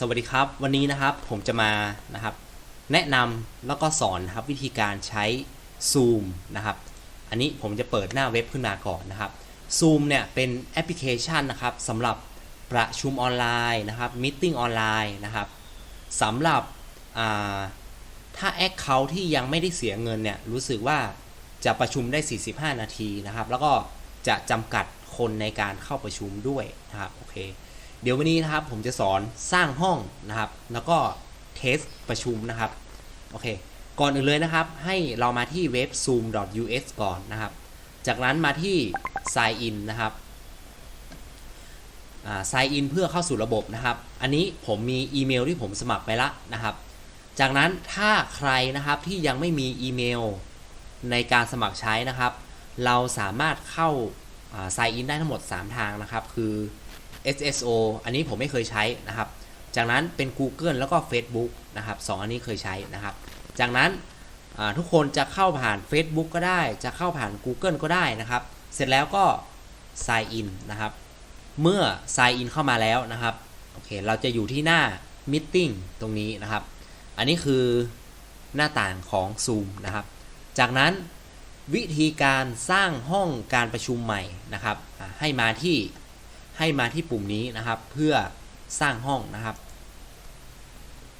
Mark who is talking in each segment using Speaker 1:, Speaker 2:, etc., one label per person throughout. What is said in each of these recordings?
Speaker 1: สวัสดีครับวันนี้นะครับผมจะมานะครับ แนะนำแล้วก็สอนนะครับวิธีการใช้ Zoom นะครับ อันนี้ผมจะเปิดหน้าเว็บขึ้นมาก่อนนะครับ Zoom เนี่ยเป็นแอปพลิเคชันนะครับสำหรับประชุมออนไลน์นะครับมิ팅ออนไลน์นะครับสำหรับถ้า Account ที่ยังไม่ได้เสียเงินเนี่ยรู้สึกว่าจะประชุมได้ 45 นาทีนะครับ แล้วก็จะจำกัดคนในการเข้าประชุมด้วยนะครับโอเค เดี๋ยววันนี้นะครับผมจะสอนสร้างห้องนะครับ แล้วก็เทสประชุมนะครับโอเค ก่อนอื่นเลยนะครับ ให้เรามาที่เว็บ zoom.us ก่อนนะครับ จากนั้นมาที่ sign in นะครับ sign in เพื่อเข้าสู่ระบบนะครับ อันนี้ผมมีอีเมลที่ผมสมัครไปละนะครับ จากนั้นถ้าใครนะครับที่ยังไม่มีอีเมลในการสมัครใช้นะครับ เราสามารถเข้า sign in ได้ทั้งหมด 3 ทางนะครับ คือ SSO อันนี้ผมไม่เคยใช้นะครับ จากนั้นเป็น Google แล้วก็ Facebook นะครับสองอันนี้เคยใช้นะครับ จากนั้นทุกคนจะเข้าผ่าน Facebook ก็ได้ จะเข้าผ่าน Google ก็ได้นะครับ เสร็จแล้วก็ sign in นะครับ เมื่อ sign in เข้ามาแล้วนะครับ โอเค เราจะอยู่ที่หน้า meeting ตรงนี้นะครับ อันนี้คือหน้าต่างของ Zoom นะครับ จากนั้นวิธีการสร้างห้องการประชุมใหม่นะครับ ให้มาที่ ให้มาที่ปุ่มนี้นะครับ เพื่อสร้างห้องนะครับ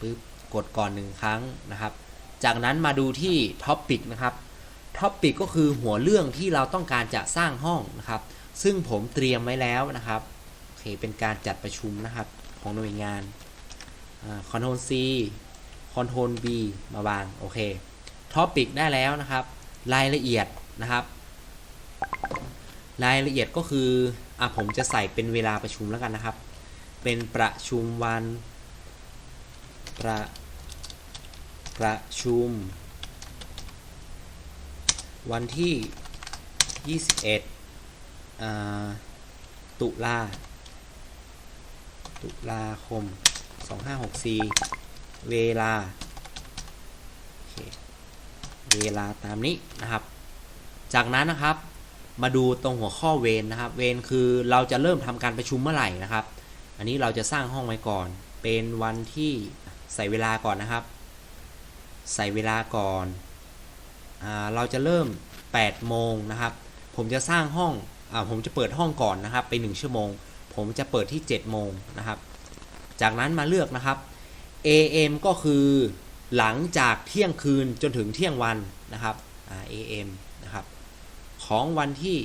Speaker 1: ปึ๊บกดก่อนหนึ่งครั้งนะครับ จากนั้นมาดูที่ท็อปปิกนะครับท็อปปิกก็คือหัวเรื่องที่เราต้องการจะสร้างห้องนะครับ ซึ่งผมเตรียมไว้แล้วนะครับโอเคเป็นการจัดประชุมนะครับของหน่วยงานคอนโทรล C คอนโทรล B มาวางโอเคท็อปปิกได้แล้วนะครับ รายละเอียดนะครับ รายละเอียดก็คือ อะผมจะใส่เป็นเวลาประชุมแล้วกันนะครับ เป็นประชุมวันประประชุม วันที่ 21อตุลาตุลาคม 2564 เวลาเเวลาตามนี้นะครับ จากนั้นนะครับ มาดูตรงหัวข้อเวนนะครับ เวนคือเราจะเริ่มทำการประชุมเมื่อไหร่นะครับ อันนี้เราจะสร้างห้องไว้ก่อน เป็นวันที่ใส่เวลาก่อนนะครับ ใส่เวลาก่อนอเราจะเริ่ม 8 โมงนะครับ ผมจะสร้างห้องอผมจะเปิดห้องก่อนนะครับไป1ชั่วโมง ผมจะเปิดที่ 7 โมงนะครับ จากนั้นมาเลือกนะครับ AM ก็คือหลังจากเที่ยงคืนจนถึงเที่ยงวันนะครับ AM นะครับ ของวันที่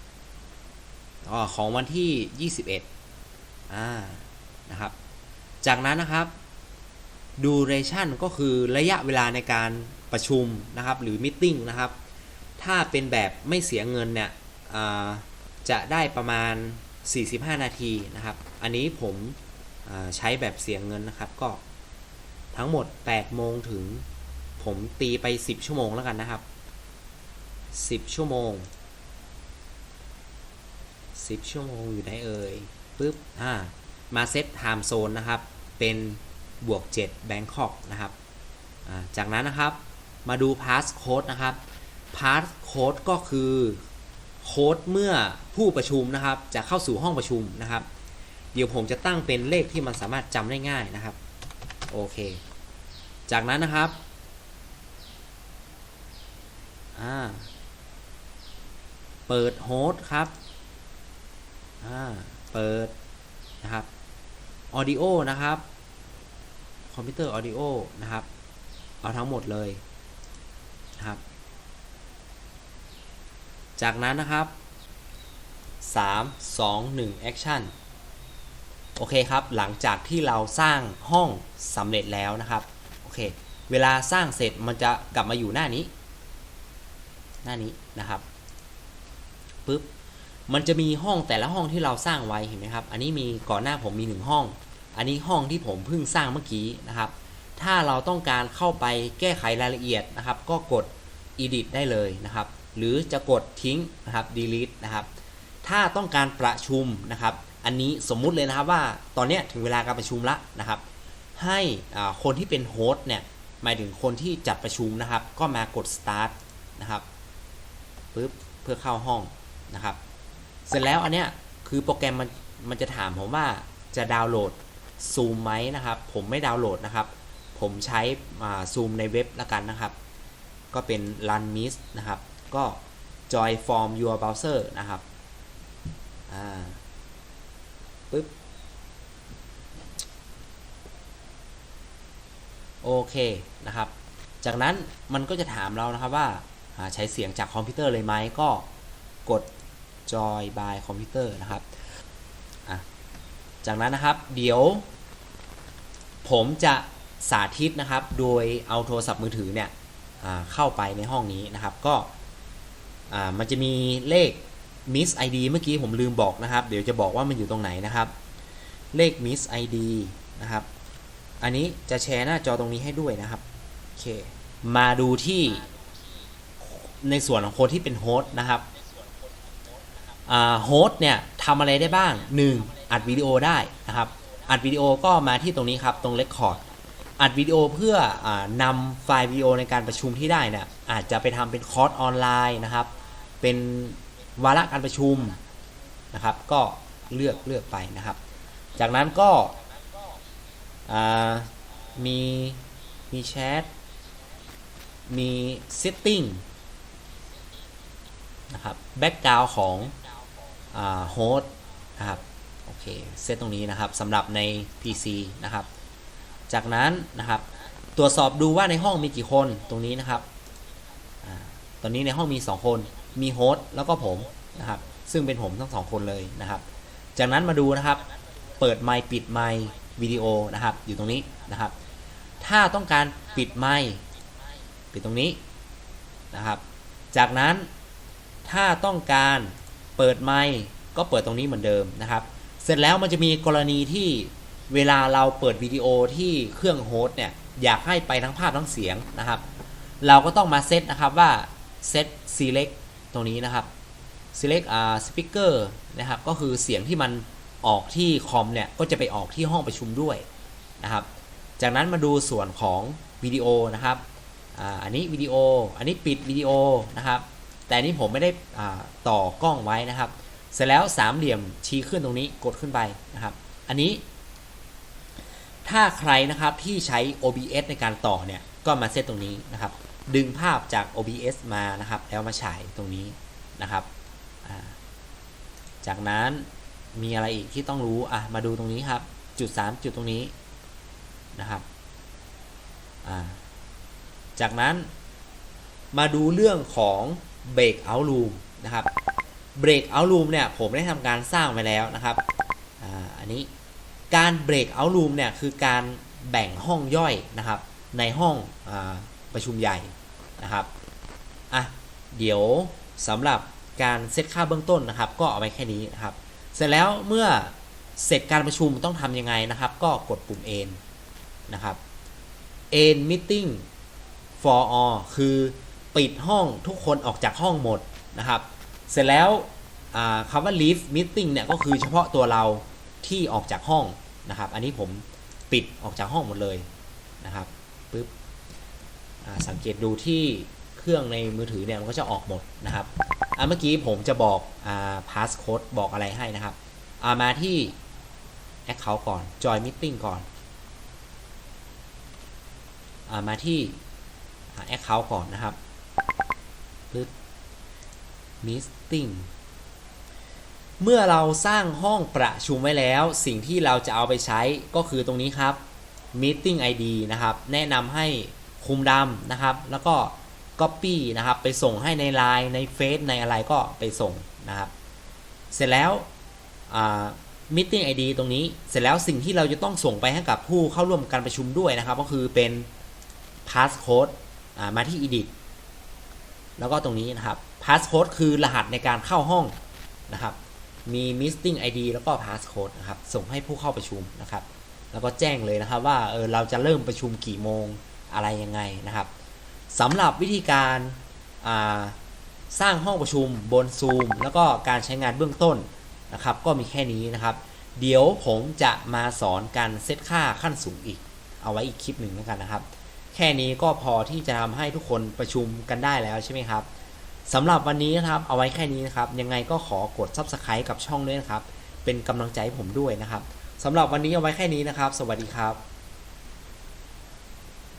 Speaker 1: 10อ๋อของวันที่ 21อ่านะครับ จากนั้นนะครับ duration ก็คือระยะเวลาในการประชุมนะครับ หรือ meeting นะครับ ถ้าเป็นแบบไม่เสียเงินเนี่ยจะได้ประมาณ 45 นาทีนะครับ อันนี้ผมใช้แบบเสียเงินนะครับก็ทั้งหมด 8 โมงถึงผมตีไป 10 ชั่วโมงแล้วกันนะครับ 10 ชั่วโมง 10 ชั่วโมงอยู่ไหนเอ่ยปึ๊บอ่ามาเซตไทม์โซนนะครับ เป็นบวก7 Bangkok นะครับ จากนั้นนะครับมาดู pass code นะครับ pass code ก็คือโค้ดเมื่อผู้ประชุมนะครับ จะเข้าสู่ห้องประชุมนะครับ เดี๋ยวผมจะตั้งเป็นเลขที่มันสามารถจำได้ง่ายนะครับ โอเค จากนั้นนะครับ อ่า เปิดโฮสต์ครับ อ่า เปิดนะครับออดิโอนะครับ คอมพิวเตอร์ออดิโอนะครับ เอาทั้งหมดเลยนะครับ จากนั้นนะครับ 3 2 1 action โอเคครับ หลังจากที่เราสร้างห้องสำเร็จแล้วนะครับ โอเค เวลาสร้างเสร็จมันจะกลับมาอยู่หน้านี้ หน้านี้นะครับ ปุ๊บมันจะมีห้องแต่ละห้องที่เราสร้างไว้เห็นไหมครับ อันนี้มีก่อนหน้าผมมีหนึ่งห้อง อันนี้ห้องที่ผมเพิ่งสร้างเมื่อกี้นะครับ ถ้าเราต้องการเข้าไปแก้ไขรายละเอียดนะครับ ก็กด edit ได้เลยนะครับ หรือจะกดทิ้งนะครับ delete นะครับ ถ้าต้องการประชุมนะครับ อันนี้สมมุติเลยนะครับว่าตอนนี้ถึงเวลาการประชุมละนะครับ ให้คนที่เป็นโฮสต์เนี่ยหมายถึงคนที่จัดประชุมนะครับ ก็มากด start นะครับปึ๊บเพื่อเข้าห้อง นะครับ เสร็จแล้วอันเนี้ยคือโปรแกรมมันมันจะถามผมว่าจะดาวน์โหลดซูมไหมนะครับ ผมไม่ดาวน์โหลดนะครับ ผมใช้ซูมในเว็บล้วกันนะครับ ก็เป็น run mist นะครับ ก็ joy from your browser นะครับอ่าปึ๊บโอเคนะครับ จากนั้นมันก็จะถามเรานะครับว่าใช้เสียงจากคอมพิวเตอร์เลยไหมก็กด joy by คอมพิวเตอร์นะครับจากนั้นนะครับเดี๋ยว ผมจะสาธิตนะครับ โดยเอาโทรศัพท์มือถือเนี่ยเข้าไปในห้องนี้นะครับ ก็มันจะมีเลข miss id เมื่อกี้ผมลืมบอกนะครับ เดี๋ยวจะบอกว่ามันอยู่ตรงไหนนะครับ เลข miss id นะครับ อันนี้จะแชร์หน้าจอตรงนี้ให้ด้วยนะครับโอเคมาดูที่ในส่วนของคนที่เป็นโฮสต์นะครับ โฮสต์เนี่ยทำอะไรได้บ้าง 1. อัดวิดีโอได้นะครับ อัดวิดีโอก็มาที่ตรงนี้ครับ ตรง Record อัดวิดีโอเพื่ออนำไฟล์วิดีโอในการประชุมที่ได้เนี่ยอาจจะไปทำเป็นคอร์สออนไลน์นะครับ เป็นวาระการประชุมนะครับ ก็เลือกเลือกไปนะครับ จากนั้นก็มีมีแชทมี setting นะครับแบ็กกราวของ โฮสต์นะครับโอเคเซตตรงนี้นะครับสำหรับใน PC นะครับ จากนั้นนะครับตรวจสอบดูว่าในห้องมีกี่คนตรงนี้นะครับอตอนนี้ในห้องมี 2 คนมีโฮสต์แล้วก็ผมนะครับซึ่งเป็นผมทั้งสองคนเลยนะครับ จากนั้นมาดูนะครับเปิดไมค์ปิดไมค์วิดีโอนะครับอยู่ตรงนี้นะครับ ถ้าต้องการปิดไมค์ปิดตรงนี้นะครับ จากนั้นถ้าต้องการ เปิดไมค์ก็เปิดตรงนี้เหมือนเดิมนะครับ เสร็จแล้วมันจะมีกรณีที่เวลาเราเปิดวิดีโอที่เครื่องโฮสต์เนี่ยอยากให้ไปทั้งภาพทั้งเสียงนะครับ เราก็ต้องมาเซตนะครับว่าเซต select ตรงนี้นะครับ select อ่า speaker นะครับก็คือเสียงที่มันออกที่คอมเนี่ยก็จะไปออกที่ห้องประชุมด้วยนะครับ จากนั้นมาดูส่วนของวิดีโอนะครับอ่าอันนี้วิดีโอ อันนี้ปิดวิดีโอนะครับ แต่นี้ผมไม่ได้ต่อกล้องไว้นะครับ เสร็จแล้วสามเหลี่ยมชี้ขึ้นตรงนี้กดขึ้นไปนะครับ อันนี้ ถ้าใครนะครับที่ใช้ OBS ในการต่อเนี่ยก็มาเซตตรงนี้นะครับ ดึงภาพจาก OBS มานะครับ แล้วมาฉายตรงนี้นะครับจากนั้นมีอะไรอีกที่ต้องรู้อะมาดูตรงนี้ครับ จุด 3 จุดตรงนี้นะครับจากนั้นมาดูเรื่องของ Breakout Room นะครับ Breakout Room เนี่ยผมได้ทำการสร้างไว้แล้วนะครับอ,อันนี้การ Breakout Room เนี่ยคือการแบ่งห้องย่อยนะครับ ในห้องอประชุมใหญ่นะครับอะเดี๋ยวสำหรับการเซตค่าเบื้องต้นนะครับ ก็เอาไว้แค่นี้นะครับ เสร็จแล้วเมื่อเสร็จการประชุมต้องทำยังไงนะครับ ก็กดปุ่ม End นะครับ End Meeting for all คือ ปิดห้องทุกคนออกจากห้องหมดนะครับ เสร็จแล้วคำว่า leave meeting เนี่ยก็คือเฉพาะตัวเราที่ออกจากห้องนะครับ อันนี้ผมปิดออกจากห้องหมดเลยนะครับปึ๊บสังเกตดูที่เครื่องในมือถือเนี่ยมันก็จะออกหมดนะครับเมื่อกี้ผมจะบอกอ่า passcode บอกอะไรให้นะครับามาที่ account ก่อน join meeting ก่อนอามาที่ account ก่อนนะครับ ปึ๊บ meeting เมื่อเราสร้างห้องประชุมไว้แล้ว สิ่งที่เราจะเอาไปใช้ก็คือตรงนี้ครับ meeting ID นะครับ แนะนำให้คุมดำนะครับ แล้วก็ copy นะครับ ไปส่งให้ใน Line ในเฟซในอะไรก็ไปส่งนะครับ เสร็จแล้ว meeting ID ตรงนี้ เสร็จแล้วสิ่งที่เราจะต้องส่งไปให้กับผู้เข้าร่วมการประชุมด้วยนะครับ ก็คือเป็น passcode มาที่ edit แล้วก็ตรงนี้นะครับ passcode คือรหัสในการเข้าห้องนะครับ มี meeting ID แล้วก็ passcode นะครับ ส่งให้ผู้เข้าประชุมนะครับ แล้วก็แจ้งเลยนะครับว่าเออเราจะเริ่มประชุมกี่โมงอะไรยังไงนะครับสำหรับวิธีการาสร้างห้องประชุมบน Zoom แล้วก็การใช้งานเบื้องต้นนะครับ ก็มีแค่นี้นะครับ เดี๋ยวผมจะมาสอนการเซตค่าขั้นสูงอีก เอาไว้อีกคลิปหนึ่งแล้วกันนะครับ แค่นี้ก็พอที่จะทำให้ทุกคนประชุมกันได้แล้วใช่ไหมครับสำหรับวันนี้นะครับเอาไว้แค่นี้นะครับ ยังไงก็ขอกด Subscribe กับช่องด้วยนะครับ เป็นกำลังใจให้ผมด้วยนะครับสำหรับวันนี้เอาไว้แค่นี้นะครับ สวัสดีครับ